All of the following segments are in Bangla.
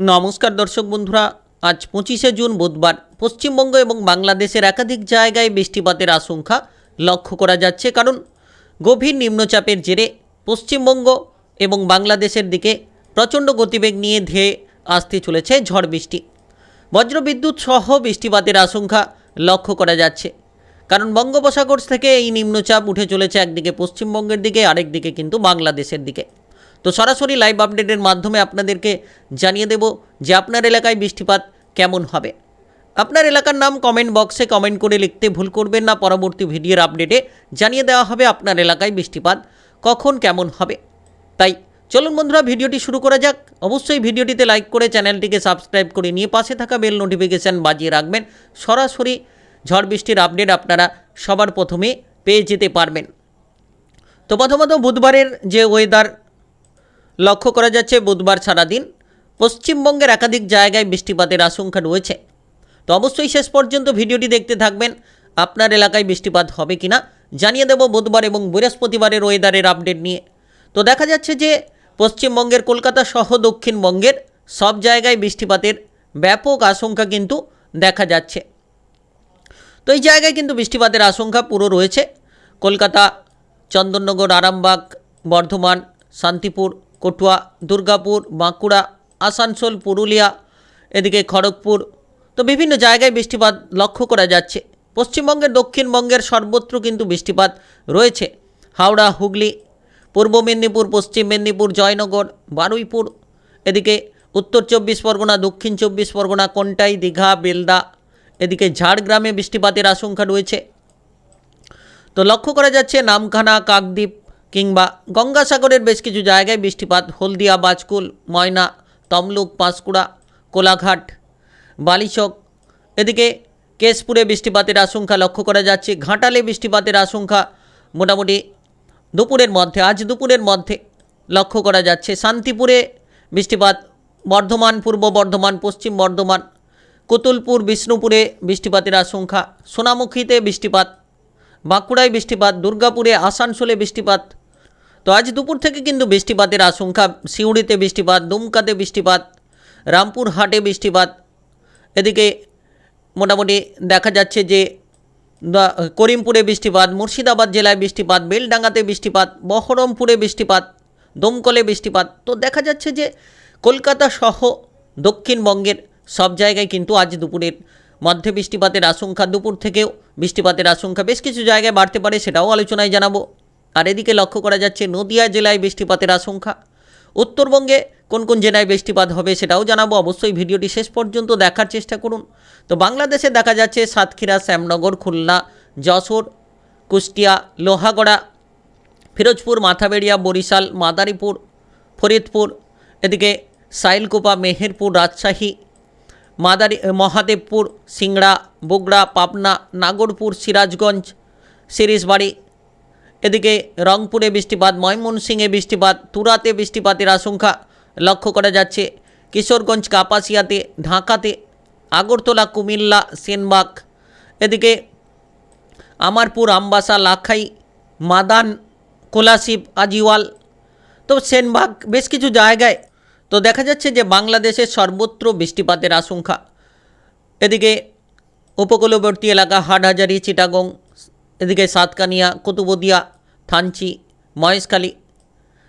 নমস্কার দর্শক বন্ধুরা, আজ পঁচিশে জুন বুধবার। পশ্চিমবঙ্গ এবং বাংলাদেশের একাধিক জায়গায় বৃষ্টিপাতের আশঙ্কা লক্ষ্য করা যাচ্ছে কারণ গভীর নিম্নচাপের জেরে পশ্চিমবঙ্গ এবং বাংলাদেশের দিকে প্রচণ্ড গতিবেগ নিয়ে ধেয়ে আসতে চলেছে ঝড় বৃষ্টি। বজ্রবিদ্যুৎ সহ বৃষ্টিপাতের আশঙ্কা লক্ষ্য করা যাচ্ছে। কারণ বঙ্গোপসাগর থেকে এই নিম্নচাপ উঠে চলেছে একদিকে পশ্চিমবঙ্গের দিকে আরেক দিকে কিন্তু বাংলাদেশের দিকে। তো সরাসরি লাইভ আপডেটের মাধ্যমে আপনাদেরকে জানিয়ে দেব যে আপনার এলাকায় বৃষ্টিপাত কেমন হবে। আপনার এলাকার নাম কমেন্ট বক্সে কমেন্ট করে লিখতে ভুল করবেন না। পরবর্তী ভিডিওর আপডেটে জানিয়ে দেওয়া হবে আপনার এলাকায় বৃষ্টিপাত কখন কেমন হবে। তাই চলুন বন্ধুরা ভিডিওটি শুরু করা যাক। অবশ্যই ভিডিওটিতে লাইক করে চ্যানেলটিকে সাবস্ক্রাইব করে নিয়ে পাশে থাকা বেল নোটিফিকেশান বাজিয়ে রাখবেন। সরাসরি ঝড় বৃষ্টির আপডেট আপনারা সবার প্রথমে পেয়ে যেতে পারবেন। তো প্রথমত বুধবারের যে ওয়েদার লক্ষ্য করা যাচ্ছে বুধবার সারাদিন পশ্চিমবঙ্গের একাধিক জায়গায় বৃষ্টিপাতের আশঙ্কা রয়েছে। তো অবশ্যই শেষ পর্যন্ত ভিডিওটি দেখতে থাকবেন। আপনার এলাকায় বৃষ্টিপাত হবে কিনা জানিয়ে দেব বুধবার এবং বৃহস্পতিবারের ওয়েদারের আপডেট নিয়ে। তো দেখা যাচ্ছে যে পশ্চিমবঙ্গের কলকাতা সহ দক্ষিণবঙ্গের সব জায়গায় বৃষ্টিপাতের ব্যাপক আশঙ্কা কিন্তু দেখা যাচ্ছে। তো এই জায়গায় কিন্তু বৃষ্টিপাতের আশঙ্কা পুরো রয়েছে। কলকাতা, চন্দননগর, আরামবাগ, বর্ধমান, শান্তিপুর কটুয়া দুর্গাপুর, বাঁকুড়া, আসানসোল, পুরুলিয়া, এদিকে খড়গপুর। তো বিভিন্ন জায়গায় বৃষ্টিপাত লক্ষ্য করা যাচ্ছে। পশ্চিমবঙ্গের, দক্ষিণবঙ্গের সর্বত্র কিন্তু বৃষ্টিপাত রয়েছে। হাওড়া, হুগলি, পূর্ব মেদিনীপুর, পশ্চিম মেদিনীপুর, জয়নগর, বারুইপুর, এদিকে উত্তর চব্বিশ পরগনা, দক্ষিণ চব্বিশ পরগনা, কোনটাই, দীঘা, বেলদা, এদিকে ঝাড়গ্রামে বৃষ্টিপাতের আশঙ্কা রয়েছে। তো লক্ষ্য করা যাচ্ছে নামখানা, কাকদ্বীপ কিংবা গঙ্গাসাগরের বেশ কিছু জায়গায় বৃষ্টিপাত, হলদিয়া, বাজকুল, ময়না, তমলুক, পাঁশকুড়া, কোলাঘাট, বালিচক। এদিকে কেশপুরে বৃষ্টিপাতের আশঙ্কা লক্ষ্য করা যাচ্ছে। ঘাটালে বৃষ্টিপাতের আশঙ্কা মোটামুটি দুপুরের মধ্যে, আজ দুপুরের মধ্যে লক্ষ্য করা যাচ্ছে। শান্তিপুরে বৃষ্টিপাত, বর্ধমান, পূর্ব বর্ধমান, পশ্চিম বর্ধমান, কুতুলপুর, বিষ্ণুপুরে বৃষ্টিপাতের আশঙ্কা। সোনামুখীতে বৃষ্টিপাত, বাঁকুড়ায় বৃষ্টিপাত, দুর্গাপুরে, আসানসোলে বৃষ্টিপাত তো আজ দুপুর থেকে কিন্তু বৃষ্টিপাতের আশঙ্কা। সিউড়িতে বৃষ্টিপাত, দুমকাতে বৃষ্টিপাত, রামপুরহাটে বৃষ্টিপাত। এদিকে মোটামুটি দেখা যাচ্ছে যে করিমপুরে বৃষ্টিপাত, মুর্শিদাবাদ জেলায় বৃষ্টিপাত, বেলডাঙ্গাতে বৃষ্টিপাত, বহরমপুরে বৃষ্টিপাত, দমকলে বৃষ্টিপাত। তো দেখা যাচ্ছে যে, কলকাতা সহ দক্ষিণবঙ্গের সব জায়গায় কিন্তু আজ দুপুরের মধ্যে বৃষ্টিপাতের আশঙ্কা, দুপুর থেকেও বৃষ্টিপাতের আশঙ্কা। বেশ কিছু জায়গায় বাড়তে পারে সেটাও আলোচনায় জানাব। আর এদিকে লক্ষ্য করা যাচ্ছে, নদিয়া জেলায় বৃষ্টিপাতের আশঙ্কা। উত্তরবঙ্গে কোন কোন জেলায় বৃষ্টিপাত হবে সেটাও জানাব। অবশ্যই ভিডিওটি শেষ পর্যন্ত দেখার চেষ্টা করুন। তো বাংলাদেশে দেখা যাচ্ছে, সাতক্ষীরা, শ্যামনগর, খুলনা, যশোর, কুষ্টিয়া, লোহাগড়া, ফিরোজপুর, মাথাবেড়িয়া, বরিশাল, মাদারীপুর, ফরিদপুর, এদিকে সাইলকোপা, মেহেরপুর, রাজশাহী, মাদারি, মহাদেবপুর, সিংড়া, বগুড়া, পাবনা, নাগরপুর, সিরাজগঞ্জ, সিরিজবাড়ি এদিকে রংপুরে বৃষ্টিপাত, ময়মনসিংহে বৃষ্টিপাত, তুরাতে বৃষ্টিপাতের আশঙ্কা লক্ষ্য করা যাচ্ছে। কিশোরগঞ্জ, কাপাসিয়াতে, ঢাকাতে, আগরতলা, কুমিল্লা, সেনবাগ। এদিকে আমারপুর, আমবাসা, লাখাই, মাদান, কোলাশিব, আজিওয়াল। তো সেনবাগ বেশ কিছু জায়গায় তো দেখা যাচ্ছে যে বাংলাদেশের সর্বত্র বৃষ্টিপাতের আশঙ্কা। এদিকে উপকূলবর্তী এলাকা, হাটহাজারি, চিটাগং এদিকে সাতকানিয়া, কুতুবদিয়া, থানচি, মহেশখালী,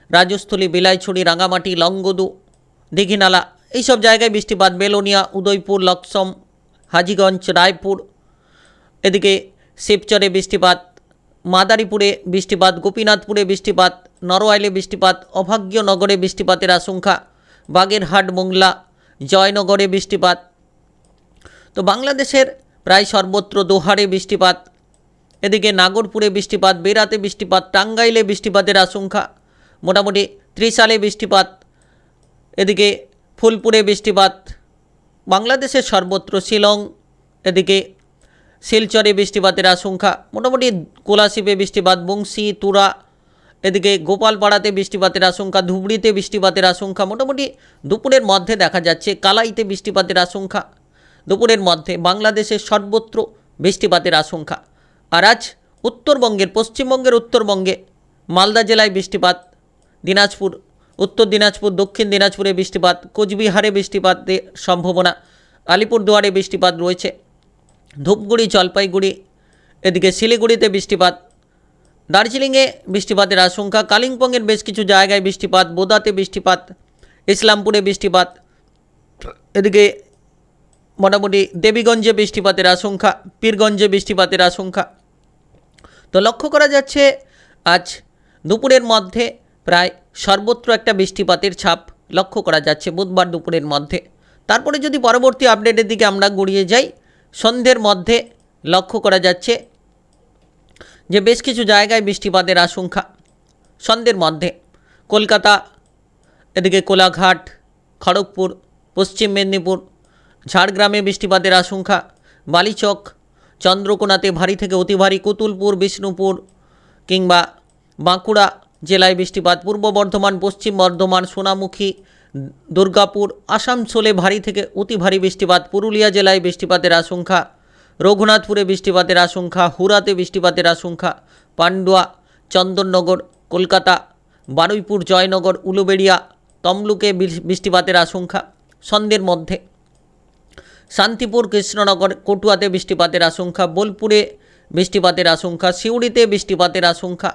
রাজস্থলী, বিলাইছড়ি রাঙামাটি লংগদু, দীঘিনালা, এইসব জায়গায় বৃষ্টিপাত। বেলোনিয়া, উদয়পুর, লক্সম, হাজিগঞ্জ, রায়পুর, এদিকে শিবচরে বৃষ্টিপাত, মাদারীপুরে বৃষ্টিপাত, গোপীনাথপুরে বৃষ্টিপাত, নরওয়াইলে বৃষ্টিপাত অভাগ্যনগরে বৃষ্টিপাতের আশঙ্কা, বাগেরহাট, মোংলা, জয়নগরে বৃষ্টিপাত। তো বাংলাদেশের প্রায় সর্বত্র দোহারে বৃষ্টিপাত এদিকে নাগরপুরে বৃষ্টিপাত বেরাতে বৃষ্টিপাত, টাঙ্গাইলে বৃষ্টিপাতের আশঙ্কা। মোটামুটি ত্রিশালে বৃষ্টিপাত, এদিকে ফুলপুরে বৃষ্টিপাত, বাংলাদেশের সর্বত্র শিলং, এদিকে শিলচরে বৃষ্টিপাতের আশঙ্কা। মোটামুটি কোলাশিপে বৃষ্টিপাত, বংশী, তুরা, এদিকে গোপালপাড়াতে বৃষ্টিপাতের আশঙ্কা, ধুবড়িতে বৃষ্টিপাতের আশঙ্কা। মোটামুটি দুপুরের মধ্যে দেখা যাচ্ছে কালাইতে বৃষ্টিপাতের আশঙ্কা। দুপুরের মধ্যে বাংলাদেশের সর্বত্র বৃষ্টিপাতের আশঙ্কা। আর আজ উত্তরবঙ্গের, পশ্চিমবঙ্গের উত্তরবঙ্গে, মালদা জেলায় বৃষ্টিপাত, দিনাজপুর, উত্তর দিনাজপুর, দক্ষিণ দিনাজপুরে বৃষ্টিপাত, কোচবিহারে বৃষ্টিপাতের সম্ভাবনা, আলিপুরদুয়ারে বৃষ্টিপাত রয়েছে। ধূপগুড়ি, জলপাইগুড়ি, এদিকে শিলিগুড়িতে বৃষ্টিপাত, দার্জিলিংয়ে বৃষ্টিপাতের আশঙ্কা, কালিম্পংয়ের বেশ কিছু জায়গায় বৃষ্টিপাত, বোদাতে বৃষ্টিপাত, ইসলামপুরে বৃষ্টিপাত, এদিকে মোটামুটি দেবীগঞ্জে বৃষ্টিপাতের আশঙ্কা, পীরগঞ্জে বৃষ্টিপাতের আশঙ্কা। তো লক্ষ্য করা যাচ্ছে, আজ দুপুরের মধ্যে প্রায় সর্বত্র একটা বৃষ্টিপাতের ছাপ লক্ষ্য করা যাচ্ছে বুধবার দুপুরের মধ্যে। তারপরে যদি পরবর্তী আপডেটের দিকে আমরা গড়িয়ে যাই, সন্ধ্যের মধ্যে লক্ষ্য করা যাচ্ছে যে বেশ কিছু জায়গায় বৃষ্টিপাতের আশঙ্কা। সন্ধ্যের মধ্যে কলকাতা, এদিকে কোলাঘাট, খড়গপুর, পশ্চিম মেদিনীপুর, ঝাড়গ্রামে বৃষ্টিপাতের আশঙ্কা, বালিচক চন্দ্রকোনাতে ভারী থেকে অতি ভারী কুতুলপুর, বিষ্ণুপুর কিংবা বাঁকুড়া জেলায় বৃষ্টিপাত। পূর্ব বর্ধমান, পশ্চিম বর্ধমান, সোনামুখী, দুর্গাপুর, আসানসোলে ভারী থেকে অতি ভারী বৃষ্টিপাত। পুরুলিয়া জেলায় বৃষ্টিপাতের আশঙ্কা। রঘুনাথপুরে বৃষ্টিপাতের আশঙ্কা। হুরাতে বৃষ্টিপাতের আশঙ্কা। পান্ডুয়া, চন্দননগর, কলকাতা, বারুইপুর, জয়নগর, উলুবেড়িয়া, তমলুকে বৃষ্টিপাতের আশঙ্কা। সন্ধ্যের মধ্যে শান্তিপুর, কৃষ্ণনগর, কটুয়াতে বৃষ্টিপাতের আশঙ্কা, বোলপুরে বৃষ্টিপাতের আশঙ্কা, সিউড়িতে বৃষ্টিপাতের আশঙ্কা,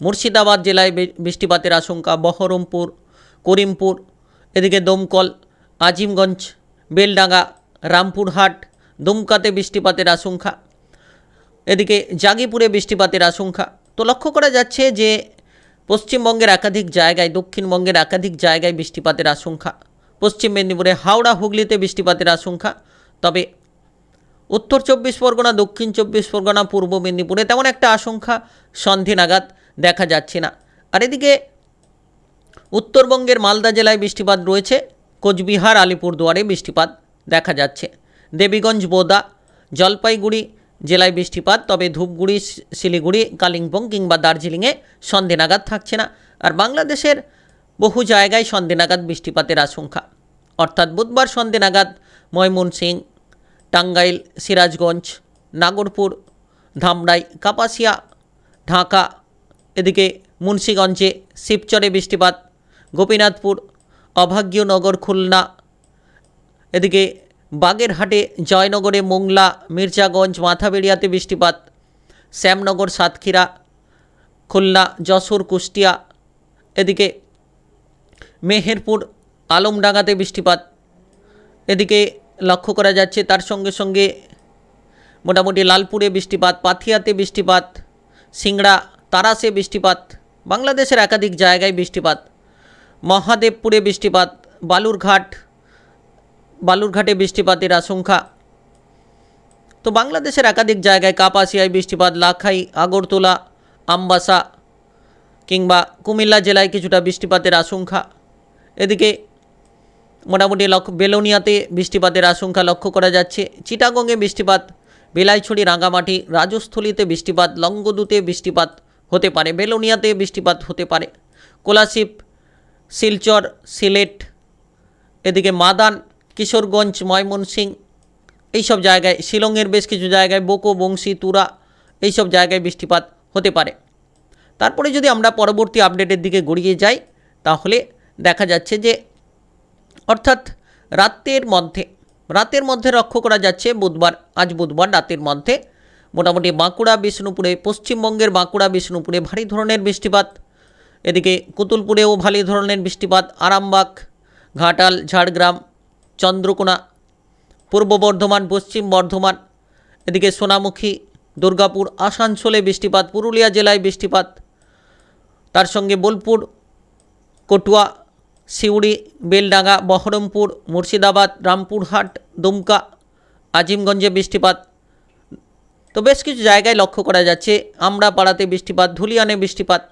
মুর্শিদাবাদ জেলায় বৃষ্টিপাতের আশঙ্কা, বহরমপুর, করিমপুর, এদিকে দমকল, আজিমগঞ্জ, বেলডাঙ্গা, রামপুরহাট, দুমকাতে বৃষ্টিপাতের আশঙ্কা, এদিকে জাগিপুরে বৃষ্টিপাতের আশঙ্কা। তো লক্ষ্য করা যাচ্ছে যে, পশ্চিমবঙ্গের একাধিক জায়গায়, দক্ষিণবঙ্গের একাধিক জায়গায় বৃষ্টিপাতের আশঙ্কা। পশ্চিম মেদিনীপুরে, হাওড়া, হুগলিতে বৃষ্টিপাতের আশঙ্কা। তবে উত্তর চব্বিশ পরগনা, দক্ষিণ চব্বিশ পরগনা, পূর্ব মেদিনীপুরে তেমন একটা আশঙ্কা, সন্ধে নাগাদ দেখা যাচ্ছে না। আর এদিকে উত্তরবঙ্গের মালদা জেলায় বৃষ্টিপাত রয়েছে, কোচবিহার, আলিপুরদুয়ারে বৃষ্টিপাত দেখা যাচ্ছে। দেবীগঞ্জ, বোদা, জলপাইগুড়ি জেলায় বৃষ্টিপাত, তবে ধূপগুড়ি শিলিগুড়ি, কালিম্পং কিংবা দার্জিলিংয়ে সন্ধে নাগাদ থাকছে না। আর বাংলাদেশের বহু জায়গায় সন্ধে নাগাদ বৃষ্টিপাতের আশঙ্কা। অর্থাৎ বুধবার সন্ধে নাগাদ ময়মনসিং টাঙ্গাইল, সিরাজগঞ্জ, নাগরপুর, ধামরাই, কাপাসিয়া, ঢাকা, এদিকে মুন্সীগঞ্জে শিবচরে বৃষ্টিপাত, গোপীনাথপুর, অভাগ্যনগর, খুলনা, এদিকে বাগেরহাটে, জয়নগরে মোংলা, মির্জাগঞ্জ, মাথাবেড়িয়াতে বৃষ্টিপাত, শ্যামনগর, সাতক্ষীরা, খুলনা, যশোর, কুষ্টিয়া, এদিকে মেহেরপুর, আলমডাঙ্গাতে বৃষ্টিপাত, এদিকে লক্ষ্য করা যাচ্ছে, তার সঙ্গে সঙ্গে মোটামুটি লালপুরে বৃষ্টিপাত, পাথিয়াতে বৃষ্টিপাত, সিংড়া, তারাসে বৃষ্টিপাত, বাংলাদেশের একাধিক জায়গায় বৃষ্টিপাত, মহাদেবপুরে বৃষ্টিপাত, বালুরঘাট, বালুরঘাটে বৃষ্টিপাতের আশঙ্কা। তো বাংলাদেশের একাধিক জায়গায় কাপাসিয়ায় বৃষ্টিপাত, লাখাই, আগরতলা, আমবাসা কিংবা কুমিল্লা জেলায় কিছুটা বৃষ্টিপাতের আশঙ্কা। এদিকে মোটামুটি লক্ষ্য বেলোনিয়াতে বৃষ্টিপাতের আশঙ্কা লক্ষ্য করা যাচ্ছে। চিটাগংয়ে বৃষ্টিপাত, বেলাইছড়ি, রাঙ্গামাটি, রাজস্থলীতে বৃষ্টিপাত লঙ্গদুতে বৃষ্টিপাত হতে পারে, বেলোনিয়াতে বৃষ্টিপাত হতে পারে। কোলাশিপ শিলচর, সিলেট, এদিকে মাদান, কিশোরগঞ্জ ময়মনসিং এইসব জায়গায়, শিলংয়ের বেশ কিছু জায়গায় বোকো, বংশী, তুরা, এইসব জায়গায় বৃষ্টিপাত হতে পারে। তারপরে যদি আমরা পরবর্তী আপডেটের দিকে গড়িয়ে যাই, তাহলে দেখা যাচ্ছে যে অর্থাৎ রাতের মধ্যে রাতের মধ্যে লক্ষ্য করা যাচ্ছে বুধবার, আজ বুধবার রাতের মধ্যে। মোটামুটি বাঁকুড়া, বিষ্ণুপুরে, পশ্চিমবঙ্গের বাঁকুড়া, বিষ্ণুপুরে ভারী ধরনের বৃষ্টিপাত। এদিকে কুতুলপুরেও ভারী ধরনের বৃষ্টিপাত। আরামবাগ, ঘাটাল, ঝাড়গ্রাম, চন্দ্রকোনা, পূর্ব বর্ধমান, পশ্চিম বর্ধমান, এদিকে সোনামুখী, দুর্গাপুর, আসানসোলে বৃষ্টিপাত, পুরুলিয়া জেলায় বৃষ্টিপাত। তার সঙ্গে বোলপুর, কটুয়া সিউড়ি, বেলডাঙ্গা, বহরমপুর, মুর্শিদাবাদ, রামপুরহাট, দুমকা, আজিমগঞ্জে বৃষ্টিপাত। তো বেশ কিছু জায়গায় লক্ষ্য করা যাচ্ছে। আমরা পাড়াতে বৃষ্টিপাত, ধুলিয়ানে বৃষ্টিপাত,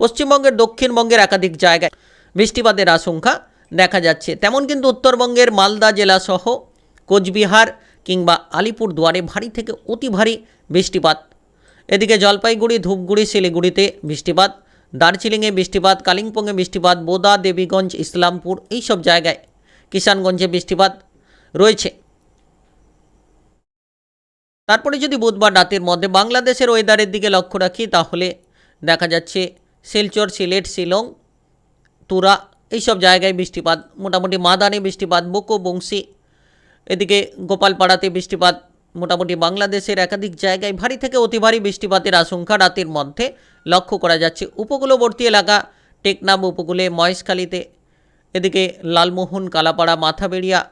পশ্চিমবঙ্গের দক্ষিণবঙ্গের একাধিক জায়গায় বৃষ্টিপাতের আশঙ্কা দেখা যাচ্ছে। তেমন কিন্তু উত্তরবঙ্গের মালদা জেলাসহ কোচবিহার কিংবা আলিপুরদুয়ারে ভারী থেকে অতি ভারী বৃষ্টিপাত। এদিকে জলপাইগুড়ি, ধূপগুড়ি, শিলিগুড়িতে বৃষ্টিপাত। দার্জিলিংয়ে বৃষ্টিপাত, কালিম্পংয়ে বৃষ্টিপাত, বোদা, দেবীগঞ্জ, ইসলামপুর এইসব জায়গায় কিষানগঞ্জে বৃষ্টিপাত রয়েছে। তারপরে যদি বুধবার রাতের মধ্যে বাংলাদেশের ওয়েদারের দিকে লক্ষ্য রাখি, তাহলে দেখা যাচ্ছে শিলচর, সিলেট, শিলং, তুরা এইসব জায়গায় বৃষ্টিপাত, মোটামুটি মাদানে বৃষ্টিপাত বকো বংশী এদিকে গোপালপাড়াতে বৃষ্টিপাত মোটামুটি বাংলাদেশের একাধিক জায়গায় ভারী থেকে অতি ভারী বৃষ্টিপাতের আশঙ্কা রাতের মধ্যে। লক্ষ্য করা যাচ্ছে, উপকূলবর্তী এলাকা, টেকনাম উপকূলে, মহেশখালীতে, এদিকে লালমোহন, কালাপাড়া, মাথাবেড়িয়া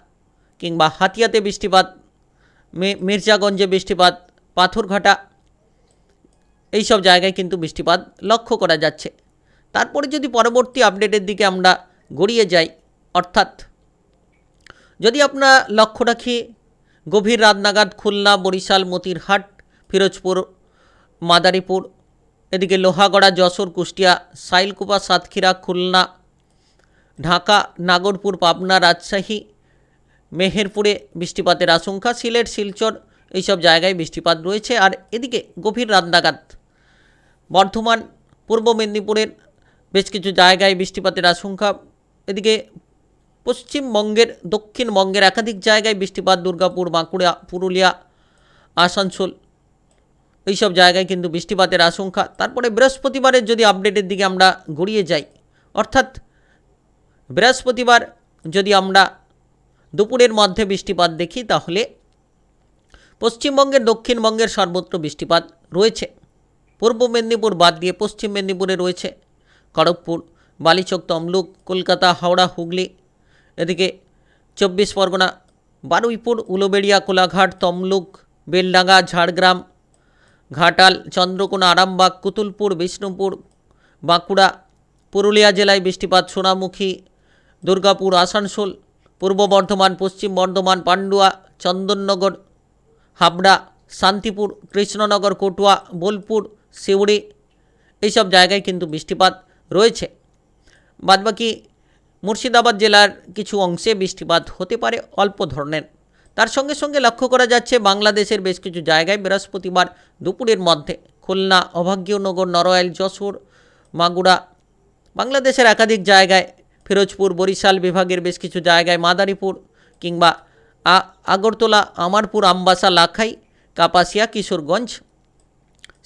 কিংবা হাতিয়াতে বৃষ্টিপাত, মে- মির্জাগঞ্জে বৃষ্টিপাত, পাথরঘাটা, এইসব জায়গায় কিন্তু বৃষ্টিপাত লক্ষ্য করা যাচ্ছে। তারপরে যদি পরবর্তী আপডেটের দিকে আমরা গড়িয়ে যাই, অর্থাৎ যদি আমরা লক্ষ্য রাখি গভীর রাত নাগাদ খুলনা, বরিশাল, মতিরহাট, ফিরোজপুর, মাদারীপুর, এদিকে লোহাগড়া, যশোর, কুষ্টিয়া, সাইলকুপা, সাতক্ষীরা, খুলনা, ঢাকা, নাগরপুর, পাবনা, রাজশাহী, মেহেরপুরে বৃষ্টিপাতের আশঙ্কা, সিলেট, শিলচর, এইসব জায়গায় বৃষ্টিপাত রয়েছে। আর এদিকে গভীর রাত নাগাদ বর্ধমান, পূর্ব মেদিনীপুরের বেশ কিছু জায়গায় বৃষ্টিপাতের আশঙ্কা। এদিকে পশ্চিমবঙ্গের, দক্ষিণবঙ্গের একাধিক জায়গায় বৃষ্টিপাত, দুর্গাপুর, বাঁকুড়া, পুরুলিয়া, আসানসোল, এইসব জায়গায় কিন্তু বৃষ্টিপাতের আশঙ্কা। তারপরে বৃহস্পতিবারের যদি আপডেটের দিকে আমরা গড়িয়ে যাই, অর্থাৎ বৃহস্পতিবার যদি আমরা দুপুরের মধ্যে বৃষ্টিপাত দেখি, তাহলে পশ্চিমবঙ্গের, দক্ষিণবঙ্গের সর্বত্র বৃষ্টিপাত রয়েছে। পূর্ব মেদিনীপুর বাদ দিয়ে পশ্চিম মেদিনীপুরে রয়েছে। খড়গপুর, বালিচক, তমলুক, কলকাতা, হাওড়া, হুগলি এদিকে চব্বিশ পরগনা, বারুইপুর, উলুবেড়িয়া, কোলাঘাট, তমলুক, বেলডাঙ্গা, ঝাড়গ্রাম, ঘাটাল, চন্দ্রকোনা, আরামবাগ, কুতুলপুর, বিষ্ণুপুর, বাঁকুড়া, পুরুলিয়া জেলায় বৃষ্টিপাত, সোনামুখী, দুর্গাপুর, আসানসোল, পূর্ব বর্ধমান, পশ্চিম বর্ধমান, পান্ডুয়া, চন্দননগর, হাবড়া, শান্তিপুর, কৃষ্ণনগর, কটুয়া, বোলপুর সিউড়ি এইসব জায়গায় কিন্তু বৃষ্টিপাত রয়েছে। বাদবাকি মুর্শিদাবাদ জেলার কিছু অংশে বৃষ্টিপাত হতে পারে অল্প ধরনের। তার সঙ্গে সঙ্গে লক্ষ্য করা যাচ্ছে, বাংলাদেশের বেশ কিছু জায়গায় বৃহস্পতিবার দুপুরের মধ্যে খুলনা, অভাগ্যনগর নরওয়াইল যশোর, মাগুরা, বাংলাদেশের একাধিক জায়গায়, ফিরোজপুর, বরিশাল বিভাগের বেশ কিছু জায়গায় মাদারীপুর কিংবা আগরতলা, আমারপুর, আমবাসা, লাখাই, কাপাসিয়া, কিশোরগঞ্জ,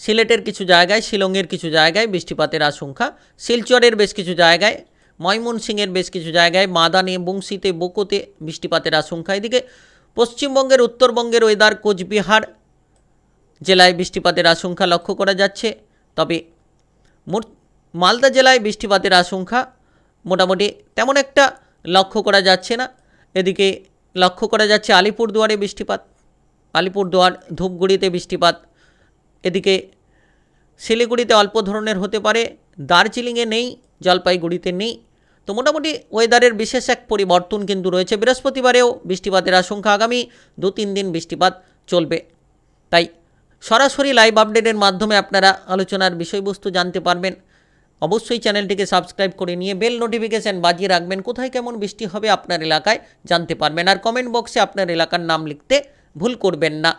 সিলেটের কিছু জায়গায়, শিলংয়ের কিছু জায়গায় বৃষ্টিপাতের আশঙ্কা, শিলচরের বেশ কিছু জায়গায় ময়মনসিংহের বেশ কিছু জায়গায় মাদানে বংশীতে বোকোতে বৃষ্টিপাতের আশঙ্কা। এদিকে পশ্চিমবঙ্গের উত্তরবঙ্গের ওয়েদার কোচবিহার জেলায় বৃষ্টিপাতের আশঙ্কা লক্ষ্য করা যাচ্ছে। তবে মালদা জেলায় বৃষ্টিপাতের আশঙ্কা মোটামুটি তেমন একটা লক্ষ্য করা যাচ্ছে না। এদিকে লক্ষ্য করা যাচ্ছে আলিপুরদুয়ারে বৃষ্টিপাত, আলিপুরদুয়ার ধূপগুড়িতে বৃষ্টিপাত। এদিকে শিলিগুড়িতে অল্প ধরনের হতে পারে, দার্জিলিংয়ে নেই, জলপাইগুড়িতে নেই তো মোটামুটি ওয়েদারের বিশেষ এক পরিবর্তন কিন্তু রয়েছে। বৃহস্পতিবারেও বৃষ্টিপাতের আশঙ্কা আগামী দু তিন দিন বৃষ্টিপাত চলবে। তাই সরাসরি লাইভ আপডেটের মাধ্যমে আপনারা আলোচনার বিষয়বস্তু জানতে পারবেন। অবশ্যই চ্যানেলটিকে সাবস্ক্রাইব করে নিয়ে বেল নোটিফিকেশান বাজিয়ে রাখবেন। কোথায় কেমন বৃষ্টি হবে আপনার এলাকায় জানতে পারবেন। আর কমেন্ট বক্সে আপনার এলাকার নাম লিখতে ভুল করবেন না।